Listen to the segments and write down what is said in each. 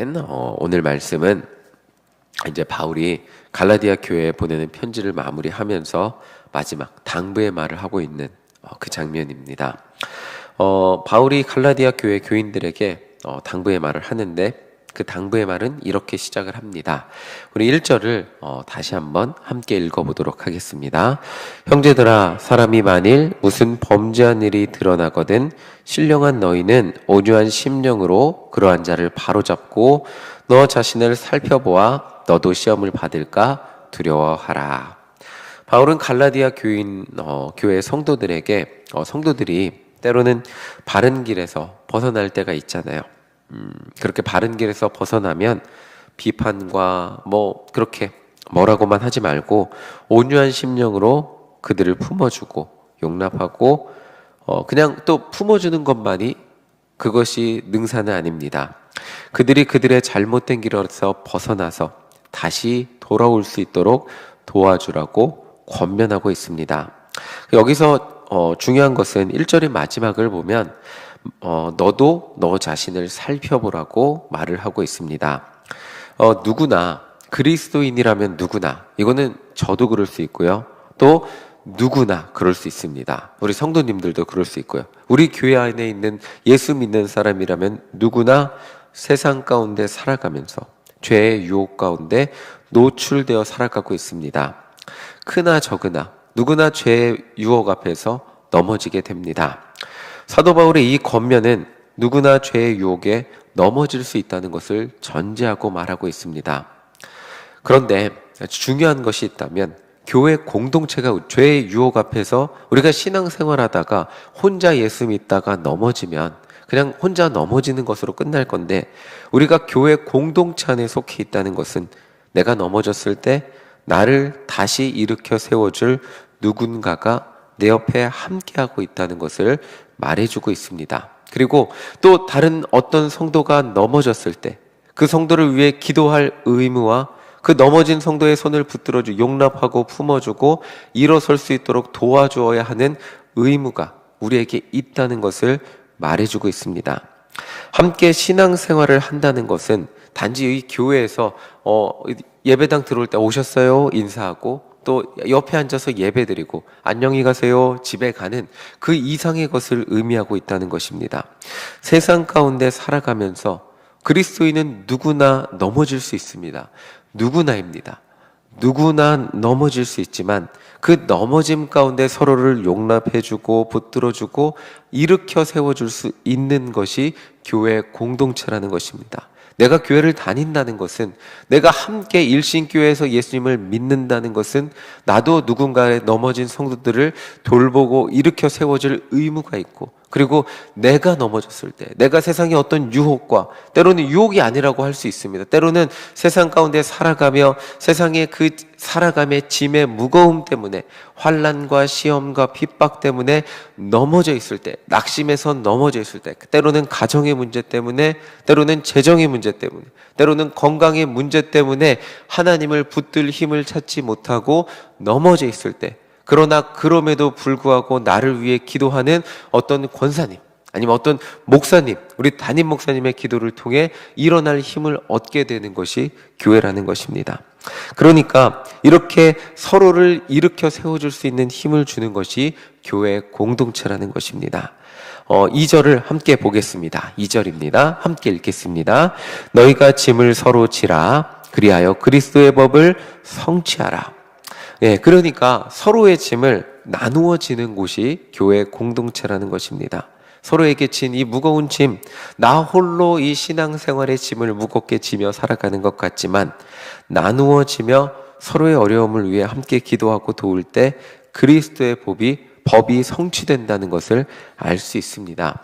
된 어, 오늘 말씀은 이제 바울이 갈라디아 교회에 보내는 편지를 마무리하면서 마지막 당부의 말을 하고 있는 어, 그 장면입니다. 어, 바울이 갈라디아 교회 교인들에게 어, 당부의 말을 하는데 그 당부의 말은 이렇게 시작을 합니다. 우리 1절을 어, 다시 한번 함께 읽어보도록 하겠습니다. 형제들아, 사람이 만일 무슨 범죄한 일이 드러나거든 신령한 너희는 온유한 심령으로 그러한 자를 바로잡고 너 자신을 살펴보아 너도 시험을 받을까 두려워하라. 바울은 갈라디아 교인 어, 교회 성도들에게 어, 성도들이 때로는 바른 길에서 벗어날 때가 있잖아요. 음, 그렇게 바른 길에서 벗어나면 비판과 뭐 그렇게 뭐라고만 하지 말고 온유한 심령으로 그들을 품어주고 용납하고 어, 그냥 또 품어주는 것만이 그것이 능사는 아닙니다. 그들이 그들의 잘못된 길에서 벗어나서 다시 돌아올 수 있도록 도와주라고 권면하고 있습니다. 여기서 어, 중요한 것은 1절의 마지막을 보면 어, 너도 너 자신을 살펴보라고 말을 하고 있습니다. 어, 누구나 그리스도인이라면 누구나 이거는 저도 그럴 수 있고요. 또 누구나 그럴 수 있습니다. 우리 성도님들도 그럴 수 있고요. 우리 교회 안에 있는 예수 믿는 사람이라면 누구나 세상 가운데 살아가면서 죄의 유혹 가운데 노출되어 살아가고 있습니다. 크나 적으나 누구나 죄의 유혹 앞에서 넘어지게 됩니다. 사도 바울의 이 권면은 누구나 죄의 유혹에 넘어질 수 있다는 것을 전제하고 말하고 있습니다. 그런데 중요한 것이 있다면 교회 공동체가 죄의 유혹 앞에서 우리가 신앙생활 하다가 혼자 예수 믿다가 넘어지면 그냥 혼자 넘어지는 것으로 끝날 건데 우리가 교회 공동체 안에 속해 있다는 것은 내가 넘어졌을 때 나를 다시 일으켜 세워줄 누군가가 내 옆에 함께하고 있다는 것을 말해주고 있습니다. 그리고 또 다른 어떤 성도가 넘어졌을 때 그 성도를 위해 기도할 의무와 그 넘어진 성도의 손을 붙들어주 용납하고 품어주고 일어설 수 있도록 도와주어야 하는 의무가 우리에게 있다는 것을 말해주고 있습니다. 함께 신앙생활을 한다는 것은 단지 이 교회에서 어, 예배당 들어올 때 오셨어요 인사하고 또 옆에 앉아서 예배드리고 안녕히 가세요 집에 가는 그 이상의 것을 의미하고 있다는 것입니다. 세상 가운데 살아가면서 그리스도인은 누구나 넘어질 수 있습니다. 누구나입니다. 누구나 넘어질 수 있지만 그 넘어짐 가운데 서로를 용납해주고 붙들어주고 일으켜 세워줄 수 있는 것이 교회 공동체라는 것입니다. 내가 교회를 다닌다는 것은 내가 함께 일신교회에서 예수님을 믿는다는 것은 나도 누군가의 넘어진 성도들을 돌보고 일으켜 세워줄 의무가 있고 그리고 내가 넘어졌을 때 내가 세상의 어떤 유혹과 때로는 유혹이 아니라고 할 수 있습니다. 때로는 세상 가운데 살아가며 세상의 그 살아감의 짐의 무거움 때문에 환란과 시험과 핍박 때문에 넘어져 있을 때 낙심해서 넘어져 있을 때 때로는 가정의 문제 때문에 때로는 재정의 문제 때문에 때로는 건강의 문제 때문에 하나님을 붙들 힘을 찾지 못하고 넘어져 있을 때 그러나 그럼에도 불구하고 나를 위해 기도하는 어떤 권사님, 아니면 어떤 목사님, 우리 담임 목사님의 기도를 통해 일어날 힘을 얻게 되는 것이 교회라는 것입니다. 그러니까 이렇게 서로를 일으켜 세워줄 수 있는 힘을 주는 것이 교회 공동체라는 것입니다. 어, 2절을 함께 보겠습니다. 2절입니다. 함께 읽겠습니다. 너희가 짐을 서로 지라, 그리하여 그리스도의 법을 성취하라. 예, 그러니까 서로의 짐을 나누어 지는 곳이 교회 공동체라는 것입니다. 서로에게 진 이 무거운 짐, 나 홀로 이 신앙생활의 짐을 무겁게 지며 살아가는 것 같지만 나누어 지며 서로의 어려움을 위해 함께 기도하고 도울 때 그리스도의 법이 법이 성취된다는 것을 알 수 있습니다.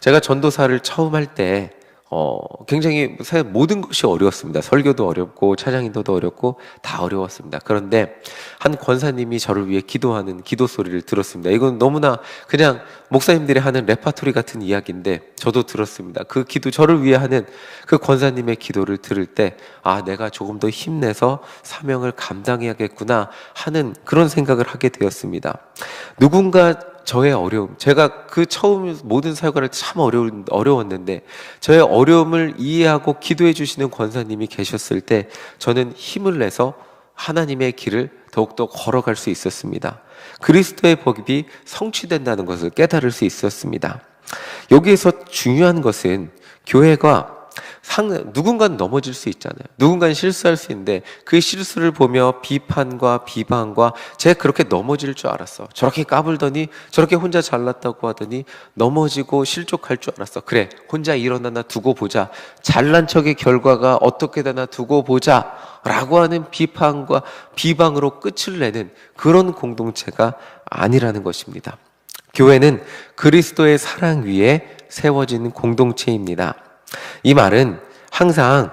제가 전도사를 처음 할 때 어, 굉장히 모든 것이 어려웠습니다. 설교도 어렵고 차장인도도 어렵고 다 어려웠습니다. 그런데 한 권사님이 저를 위해 기도하는 기도 소리를 들었습니다. 이건 너무나 그냥 목사님들이 하는 레파토리 같은 이야기인데 저도 들었습니다. 그 기도 저를 위해 하는 그 권사님의 기도를 들을 때 아, 내가 조금 더 힘내서 사명을 감당해야겠구나 하는 그런 생각을 하게 되었습니다. 누군가 저의 어려움, 제가 그 처음 모든 사역을 참 어려운, 어려웠는데, 저의 어려움을 이해하고 기도해 주시는 권사님이 계셨을 때, 저는 힘을 내서 하나님의 길을 더욱더 걸어갈 수 있었습니다. 그리스도의 법이 성취된다는 것을 깨달을 수 있었습니다. 여기에서 중요한 것은 교회가 상, 누군가는 넘어질 수 있잖아요. 누군가는 실수할 수 있는데 그 실수를 보며 비판과 비방과 제가 그렇게 넘어질 줄 알았어. 저렇게 까불더니 저렇게 혼자 잘났다고 하더니 넘어지고 실족할 줄 알았어. 그래, 혼자 일어나나 두고 보자. 잘난 척의 결과가 어떻게 되나 두고 보자. 라고 하는 비판과 비방으로 끝을 내는 그런 공동체가 아니라는 것입니다. 교회는 그리스도의 사랑 위에 세워진 공동체입니다. 이 말은 항상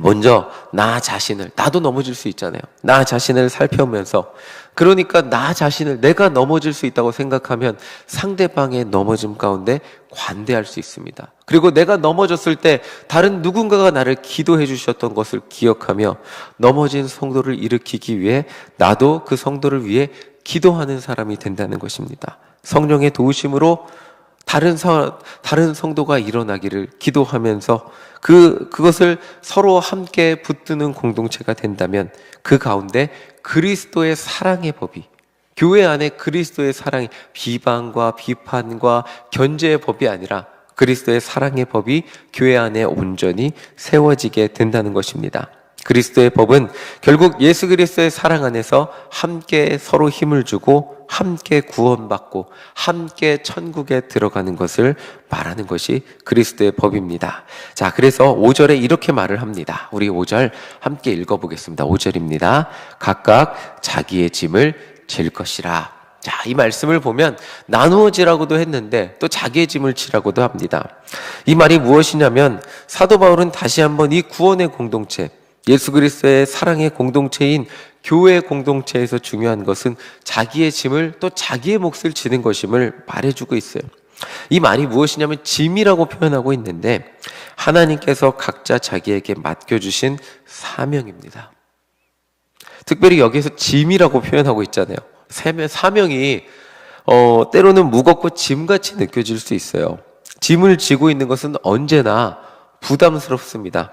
먼저 나 자신을 나도 넘어질 수 있잖아요. 나 자신을 살펴보면서 그러니까 나 자신을 내가 넘어질 수 있다고 생각하면 상대방의 넘어짐 가운데 관대할 수 있습니다. 그리고 내가 넘어졌을 때 다른 누군가가 나를 기도해 주셨던 것을 기억하며 넘어진 성도를 일으키기 위해 나도 그 성도를 위해 기도하는 사람이 된다는 것입니다. 성령의 도우심으로 다른 사, 다른 성도가 일어나기를 기도하면서 그, 그것을 서로 함께 붙드는 공동체가 된다면 그 가운데 그리스도의 사랑의 법이 교회 안에 그리스도의 사랑이 비방과 비판과 견제의 법이 아니라 그리스도의 사랑의 법이 교회 안에 온전히 세워지게 된다는 것입니다. 그리스도의 법은 결국 예수 그리스도의 사랑 안에서 함께 서로 힘을 주고 함께 구원받고 함께 천국에 들어가는 것을 말하는 것이 그리스도의 법입니다. 자, 그래서 5절에 이렇게 말을 합니다. 우리 5절 함께 읽어보겠습니다. 5절입니다. 각각 자기의 짐을 질 것이라. 자, 이 말씀을 보면 나누어지라고도 했는데 또 자기의 짐을 지라고도 합니다. 이 말이 무엇이냐면 사도 바울은 다시 한번 이 구원의 공동체, 예수 그리스도의 사랑의 공동체인 교회 공동체에서 중요한 것은 자기의 짐을 또 자기의 몫을 지는 것임을 말해주고 있어요. 이 말이 무엇이냐면 짐이라고 표현하고 있는데 하나님께서 각자 자기에게 맡겨주신 사명입니다. 특별히 여기에서 짐이라고 표현하고 있잖아요. 사명이 어, 때로는 무겁고 짐같이 느껴질 수 있어요. 짐을 지고 있는 것은 언제나 부담스럽습니다.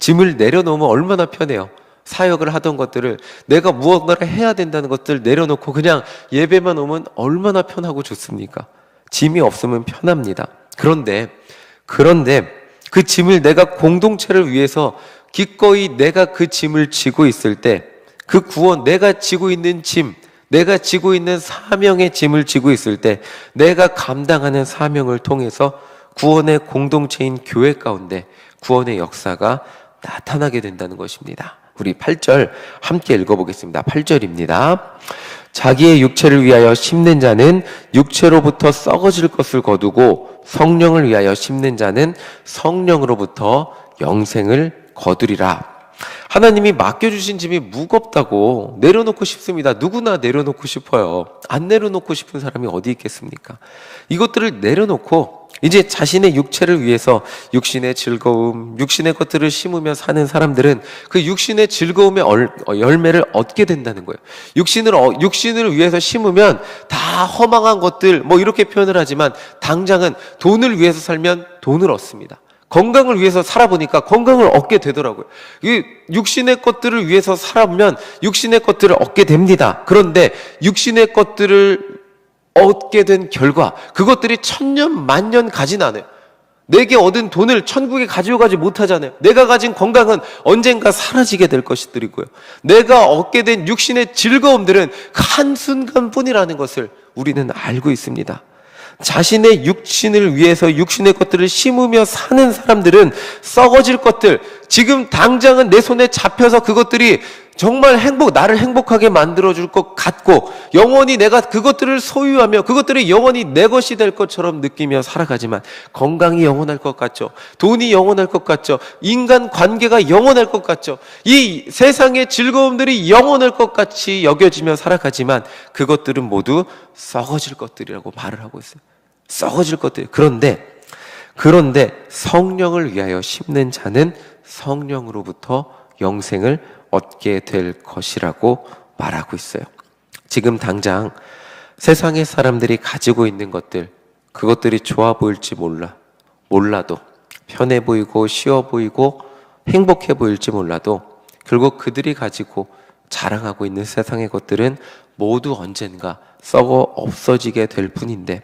짐을 내려놓으면 얼마나 편해요. 사역을 하던 것들을 내가 무언가를 해야 된다는 것들 내려놓고 그냥 예배만 오면 얼마나 편하고 좋습니까? 짐이 없으면 편합니다. 그런데, 그런데 그 짐을 내가 공동체를 위해서 기꺼이 내가 그 짐을 지고 있을 때 그 구원, 내가 지고 있는 짐, 내가 지고 있는 사명의 짐을 지고 있을 때 내가 감당하는 사명을 통해서 구원의 공동체인 교회 가운데 구원의 역사가 나타나게 된다는 것입니다. 우리 8절 함께 읽어보겠습니다. 8절입니다. 자기의 육체를 위하여 심는 자는 육체로부터 썩어질 것을 거두고 성령을 위하여 심는 자는 성령으로부터 영생을 거두리라. 하나님이 맡겨주신 짐이 무겁다고 내려놓고 싶습니다. 누구나 내려놓고 싶어요. 안 내려놓고 싶은 사람이 어디 있겠습니까? 이것들을 내려놓고 이제 자신의 육체를 위해서 육신의 즐거움, 육신의 것들을 심으며 사는 사람들은 그 육신의 즐거움의 어, 열매를 얻게 된다는 거예요. 육신을, 어, 육신을 위해서 심으면 다 허망한 것들, 뭐 이렇게 표현을 하지만 당장은 돈을 위해서 살면 돈을 얻습니다. 건강을 위해서 살아보니까 건강을 얻게 되더라고요. 이 육신의 것들을 위해서 살아보면 육신의 것들을 얻게 됩니다. 그런데 육신의 것들을 얻게 된 결과 그것들이 천년 만년 가진 않아요. 내게 얻은 돈을 천국에 가져가지 못하잖아요. 내가 가진 건강은 언젠가 사라지게 될 것이들이고요. 내가 얻게 된 육신의 즐거움들은 그 한순간뿐이라는 것을 우리는 알고 있습니다. 자신의 육신을 위해서 육신의 것들을 심으며 사는 사람들은 썩어질 것들, 지금 당장은 내 손에 잡혀서 그것들이 정말 행복, 나를 행복하게 만들어줄 것 같고, 영원히 내가 그것들을 소유하며 그것들이 영원히 내 것이 될 것처럼 느끼며 살아가지만, 건강이 영원할 것 같죠. 돈이 영원할 것 같죠. 인간 관계가 영원할 것 같죠. 이 세상의 즐거움들이 영원할 것 같이 여겨지며 살아가지만, 그것들은 모두 썩어질 것들이라고 말을 하고 있어요. 썩어질 것들. 그런데, 그런데 성령을 위하여 심는 자는 성령으로부터 영생을 얻게 될 것이라고 말하고 있어요. 지금 당장 세상의 사람들이 가지고 있는 것들, 그것들이 좋아 보일지 몰라. 몰라도 편해 보이고 쉬워 보이고 행복해 보일지 몰라도 결국 그들이 가지고 자랑하고 있는 세상의 것들은 모두 언젠가 썩어 없어지게 될 뿐인데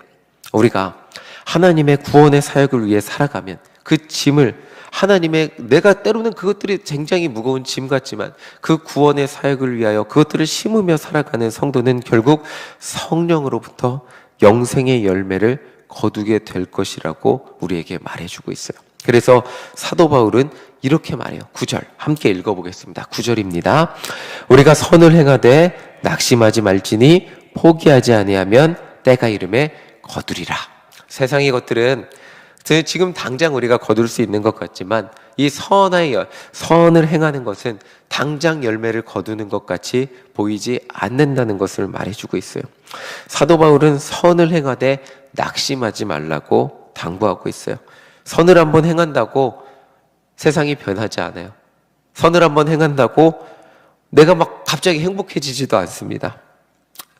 우리가 하나님의 구원의 사역을 위해 살아가면 그 짐을 하나님의 내가 때로는 그것들이 굉장히 무거운 짐 같지만 그 구원의 사역을 위하여 그것들을 심으며 살아가는 성도는 결국 성령으로부터 영생의 열매를 거두게 될 것이라고 우리에게 말해주고 있어요. 그래서 사도 바울은 이렇게 말해요. 9절 함께 읽어보겠습니다. 9절입니다. 우리가 선을 행하되 낙심하지 말지니 포기하지 아니하면 때가 이름에 거두리라. 세상의 것들은 지금 당장 우리가 거둘 수 있는 것 같지만 이 선의 열, 선을 행하는 것은 당장 열매를 거두는 것 같이 보이지 않는다는 것을 말해주고 있어요. 사도 바울은 선을 행하되 낙심하지 말라고 당부하고 있어요. 선을 한번 행한다고 세상이 변하지 않아요. 선을 한번 행한다고 내가 막 갑자기 행복해지지도 않습니다.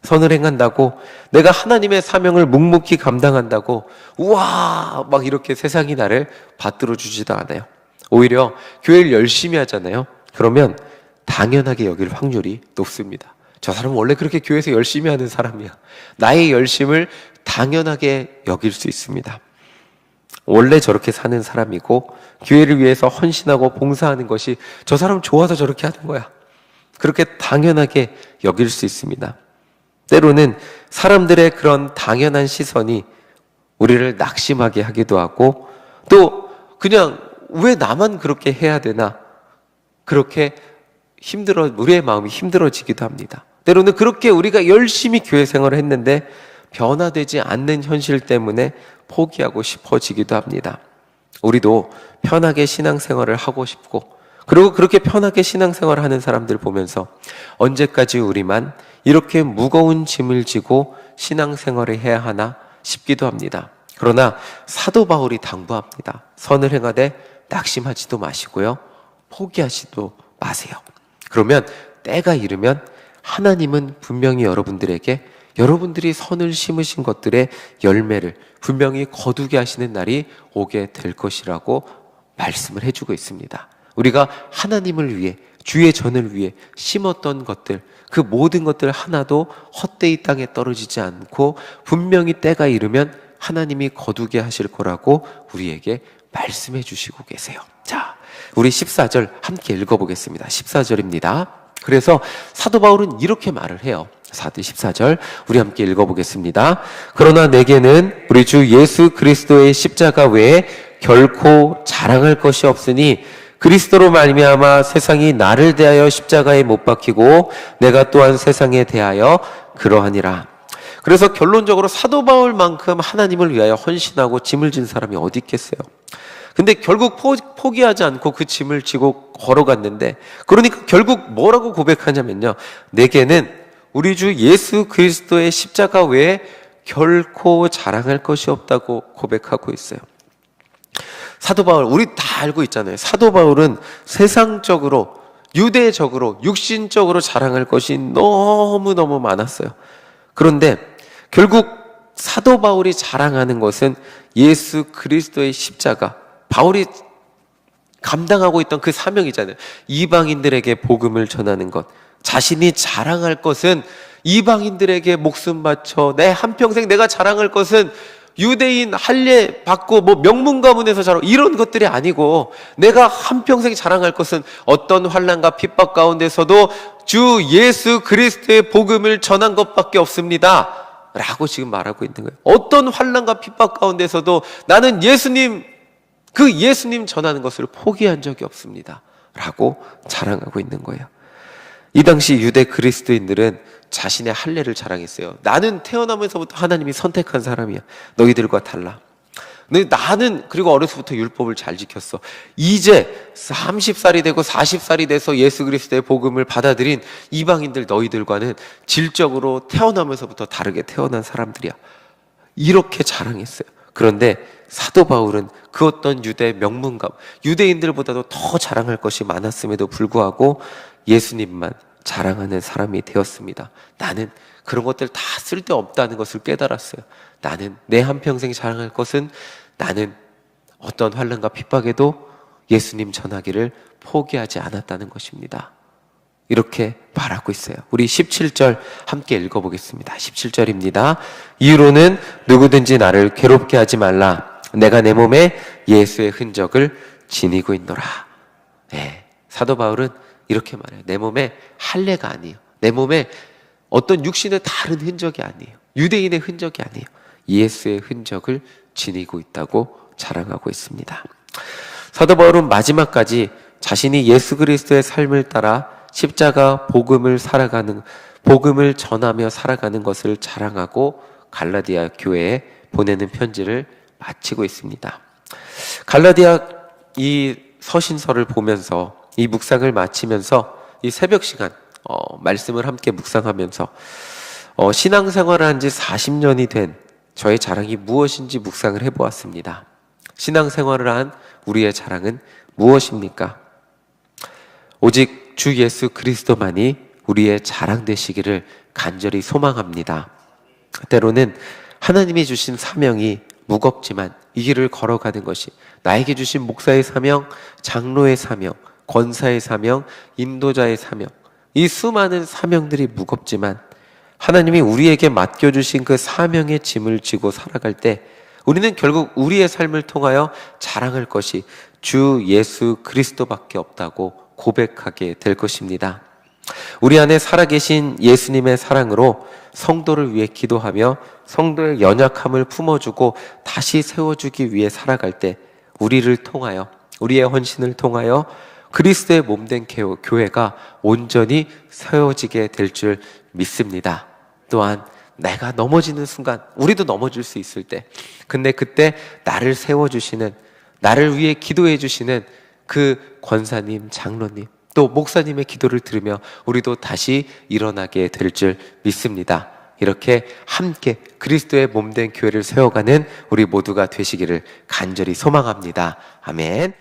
선을 행한다고 내가 하나님의 사명을 묵묵히 감당한다고 우와 막 이렇게 세상이 나를 받들어 주지도 않아요. 오히려 교회를 열심히 하잖아요. 그러면 당연하게 여길 확률이 높습니다. 저 사람은 원래 그렇게 교회에서 열심히 하는 사람이야. 나의 열심을 당연하게 여길 수 있습니다. 원래 저렇게 사는 사람이고 교회를 위해서 헌신하고 봉사하는 것이 저 사람 좋아서 저렇게 하는 거야. 그렇게 당연하게 여길 수 있습니다. 때로는 사람들의 그런 당연한 시선이 우리를 낙심하게 하기도 하고 또 그냥 왜 나만 그렇게 해야 되나 그렇게 힘들어 우리의 마음이 힘들어지기도 합니다. 때로는 그렇게 우리가 열심히 교회 생활을 했는데 변화되지 않는 현실 때문에 포기하고 싶어지기도 합니다. 우리도 편하게 신앙생활을 하고 싶고 그리고 그렇게 편하게 신앙생활을 하는 사람들 보면서 언제까지 우리만 이렇게 무거운 짐을 지고 신앙생활을 해야 하나 싶기도 합니다. 그러나 사도 바울이 당부합니다. 선을 행하되 낙심하지도 마시고요. 포기하지도 마세요. 그러면 때가 이르면 하나님은 분명히 여러분들에게 여러분들이 선을 심으신 것들의 열매를 분명히 거두게 하시는 날이 오게 될 것이라고 말씀을 해주고 있습니다. 우리가 하나님을 위해 주의 전을 위해 심었던 것들 그 모든 것들 하나도 헛되이 땅에 떨어지지 않고 분명히 때가 이르면 하나님이 거두게 하실 거라고 우리에게 말씀해 주시고 계세요. 자, 우리 14절 함께 읽어 보겠습니다. 14절입니다. 그래서 사도 바울은 이렇게 말을 해요. 4대 14절 우리 함께 읽어보겠습니다. 그러나 내게는 우리 주 예수 그리스도의 십자가 외에 결코 자랑할 것이 없으니 그리스도로 말미암아 세상이 나를 대하여 십자가에 못 박히고 내가 또한 세상에 대하여 그러하니라. 그래서 결론적으로 사도 바울만큼 하나님을 위하여 헌신하고 짐을 진 사람이 어디 있겠어요? 근데 결국 포, 기하지 않고 그 짐을 지고 걸어갔는데 그러니까 결국 뭐라고 고백하냐면요. 내게는 우리 주 예수 그리스도의 십자가 외에 결코 자랑할 것이 없다고 고백하고 있어요. 사도 바울 우리 다 알고 있잖아요. 사도 바울은 세상적으로 유대적으로 육신적으로 자랑할 것이 너무 너무 많았어요. 그런데 결국 사도 바울이 자랑하는 것은 예수 그리스도의 십자가 바울이 감당하고 있던 그 사명이잖아요. 이방인들에게 복음을 전하는 것. 자신이 자랑할 것은 이방인들에게 목숨 바쳐 내 한평생 내가 자랑할 것은 유대인 할례 받고 뭐 명문 가문에서 자라 이런 것들이 아니고 내가 한평생 자랑할 것은 어떤 환란과 핍박 가운데서도 주 예수 그리스도의 복음을 전한 것밖에 없습니다. 라고 지금 말하고 있는 거예요. 어떤 환란과 핍박 가운데서도 나는 예수님 그 예수님 전하는 것을 포기한 적이 없습니다. 라고 자랑하고 있는 거예요. 이 당시 유대 그리스도인들은 자신의 할례를 자랑했어요. 나는 태어나면서부터 하나님이 선택한 사람이야. 너희들과 달라. 근데 나는 그리고 어려서부터 율법을 잘 지켰어. 이제 30살이 되고 40살이 돼서 예수 그리스도의 복음을 받아들인 이방인들 너희들과는 질적으로 태어나면서부터 다르게 태어난 사람들이야. 이렇게 자랑했어요. 그런데 사도 바울은 그 어떤 유대 명문가, 유대인들보다도 더 자랑할 것이 많았음에도 불구하고 예수님만 자랑하는 사람이 되었습니다. 나는 그런 것들 다 쓸데없다는 것을 깨달았어요. 나는 내 한평생 자랑할 것은 나는 어떤 환란과 핍박에도 예수님 전하기를 포기하지 않았다는 것입니다. 이렇게 말하고 있어요. 우리 17절 함께 읽어보겠습니다. 17절입니다. 이유로는 누구든지 나를 괴롭게 하지 말라. 내가 내 몸에 예수의 흔적을 지니고 있노라. 네. 사도 바울은 이렇게 말해요. 내 몸에 할례가 아니에요. 내 몸에 어떤 육신의 다른 흔적이 아니에요. 유대인의 흔적이 아니에요. 예수의 흔적을 지니고 있다고 자랑하고 있습니다. 사도 바울은 마지막까지 자신이 예수 그리스도의 삶을 따라 십자가 복음을 살아가는 복음을 전하며 살아가는 것을 자랑하고 갈라디아 교회에 보내는 편지를 마치고 있습니다. 갈라디아 이 서신서를 보면서 이 묵상을 마치면서 이 새벽 시간 어, 말씀을 함께 묵상하면서 어, 신앙생활을 한 지 40년이 된 저의 자랑이 무엇인지 묵상을 해보았습니다. 신앙생활을 한 우리의 자랑은 무엇입니까? 오직 주 예수 그리스도만이 우리의 자랑 되시기를 간절히 소망합니다. 때로는 하나님이 주신 사명이 무겁지만 이 길을 걸어가는 것이 나에게 주신 목사의 사명, 장로의 사명, 권사의 사명, 인도자의 사명, 이 수많은 사명들이 무겁지만 하나님이 우리에게 맡겨주신 그 사명의 짐을 지고 살아갈 때 우리는 결국 우리의 삶을 통하여 자랑할 것이 주 예수 그리스도밖에 없다고 고백하게 될 것입니다. 우리 안에 살아계신 예수님의 사랑으로 성도를 위해 기도하며 성도의 연약함을 품어주고 다시 세워주기 위해 살아갈 때 우리를 통하여 우리의 헌신을 통하여 그리스도의 몸된 교회가 온전히 세워지게 될 줄 믿습니다. 또한 내가 넘어지는 순간 우리도 넘어질 수 있을 때 근데 그때 나를 세워주시는 나를 위해 기도해 주시는 그 권사님 장로님 또 목사님의 기도를 들으며 우리도 다시 일어나게 될 줄 믿습니다. 이렇게 함께 그리스도의 몸된 교회를 세워가는 우리 모두가 되시기를 간절히 소망합니다. 아멘.